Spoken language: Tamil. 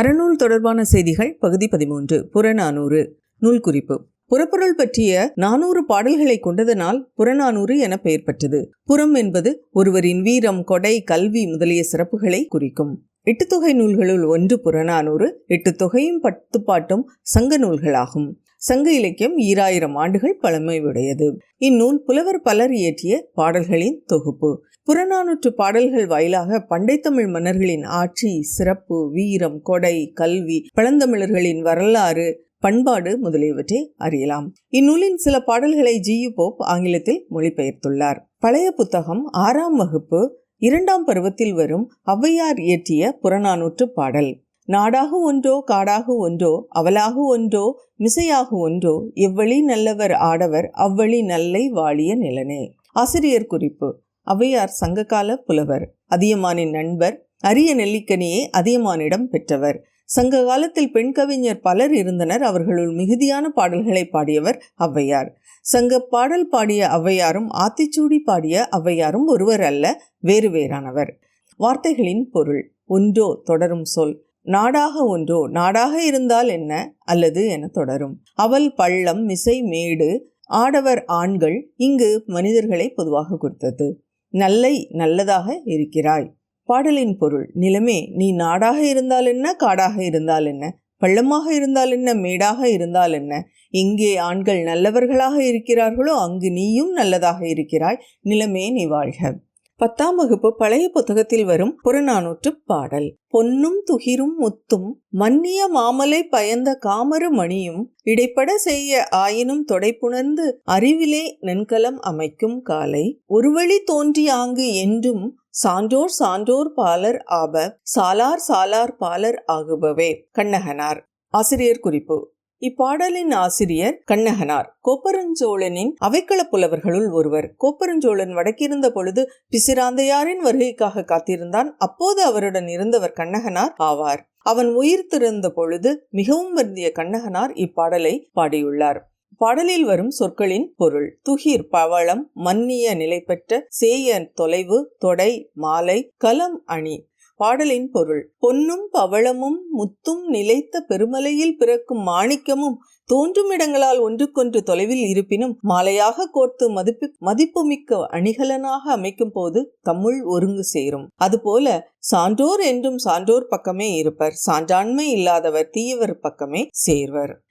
அறநூல் தொடர்பான செய்திகள் பகுதி பதிமூன்று புறநானூறு. நூல் குறிப்பு. புறப்பொருள் பற்றிய நானூறு பாடல்களை கொண்டதனால் புறநானூறு என பெயர் பெற்றது. புறம் என்பது ஒருவரின் வீரம் கொடை கல்வி முதலிய சிறப்புகளை குறிக்கும். எட்டு தொகை நூல்களுள் ஒன்று புறநானூறு எட்டு தொகையும் பத்து பாட்டும் சங்க நூல்களாகும். சங்க இலக்கியம் ஈராயிரம் ஆண்டுகள் பழமை உடையது இந்நூல் புலவர் பலர் இயற்றிய பாடல்களின் தொகுப்பு. புறநானூற்று பாடல்கள் வாயிலாக பண்டைத்தமிழ் மன்னர்களின் ஆட்சி சிறப்பு வீரம் கொடை கல்வி பழந்தமிழர்களின் வரலாறு பண்பாடு முதலியவற்றை அறியலாம். இந்நூலின் சில பாடல்களை ஜியு போப் ஆங்கிலத்தில் மொழிபெயர்த்துள்ளார். பழைய புத்தகம் ஆறாம் வகுப்பு இரண்டாம் பருவத்தில் வரும் ஔவையார் இயற்றிய புறநானூற்று பாடல். நாடாக ஒன்றோ காடாக ஒன்றோ அவலாக ஒன்றோ மிசையாக ஒன்றோ எவ்வழி நல்லவர் ஆடவர் அவ்வழி நல்லை வாழிய நிலனே. ஆசிரியர் குறிப்பு அவையார் சங்ககால புலவர் அதியமானின் நண்பர் அரிய நெல்லிக்கனியை அதியமானிடம் பெற்றவர். சங்க காலத்தில் பெண் கவிஞர் பலர் இருந்தனர் அவர்களுள் மிகுதியான பாடல்களை பாடியவர் ஔவையார் சங்க பாடல் பாடிய ஔவையாரும் ஆத்திச்சூடி பாடிய ஔவையாரும் ஒருவர் அல்ல வேறு வேறானவர். வார்த்தைகளின் பொருள் ஒன்றோ தொடரும் சொல் நாடாக ஒன்றோ நாடாக இருந்தால் என்ன? அல்லது என தொடரும். அவள் பள்ளம் மிசை மேடு ஆடவர் ஆண்கள் இங்கு மனிதர்களை பொதுவாக குறித்தது. நல்லை நல்லதாக இருக்கிறாய். பாடலின் பொருள் நிலமே நீ நாடாக இருந்தால் என்ன? காடாக இருந்தால் என்ன? பள்ளமாக இருந்தால் என்ன? மேடாக இருந்தால் என்ன? எங்கே ஆண்கள் நல்லவர்களாக இருக்கிறார்களோ அங்கு நீயும் நல்லதாக இருக்கிறாய். நிலமே நீ வாழ்க. பத்தாம் வகுப்பு பழைய புத்தகத்தில் வரும் புறநானூற்று பாடல். பொன்னும் துகிரும் முத்தும் மன்னிய மாமலை பயந்த காமரு மணியும் இடைப்பட செய்ய ஆயினும் தொடைப்புணர்ந்து அறிவிலே நென்கலம் அமைக்கும் காலை. ஒருவழி தோன்றியாங்கு என்றும் சான்றோர் சான்றோர் பாலர் ஆப சாலார் சாலார் பாலர் ஆகுபவே. கண்ணகனார். ஆசிரியர் குறிப்பு. இப்பாடலின் ஆசிரியர் கண்ணகனார். கோப்பரஞ்சோழனின் அவைக்கள புலவர்களுள் ஒருவர். கோப்பரஞ்சோழன் வடக்கிருந்த பொழுது பிசிராந்தையாரின் வருகைக்காக காத்திருந்தான். அப்போது அவருடன் இருந்தவர் கண்ணகனார் ஆவார். அவன் உயிர் திறந்த பொழுது மிகவும் வருந்திய கண்ணகனார் இப்பாடலை பாடியுள்ளார். பாடலில் வரும் சொற்களின் பொருள். துகிர் பவளம் மன்னிய நிலை பெற்ற சேய தொலைவு தொடை மாலை கலம் அணி. பாடலின் பொருள். பொன்னும் பவளமும் முத்தும் நிலைத்த பெருமலையில் பிறக்கும் மாணிக்கமும் தோன்றும் இடங்களால் ஒன்றுக்கொன்று தொலைவில் இருப்பினும் மாலையாக கோர்த்து மதிப்பு மதிப்புமிக்க அணிகலனாக அமைக்கும் போது தமிழ் ஒருங்கு சேரும். அதுபோல சான்றோர் என்றும் சான்றோர் பக்கமே இருப்பர். சான்றாண்மை இல்லாதவர் தீயவர் பக்கமே சேர்வர்.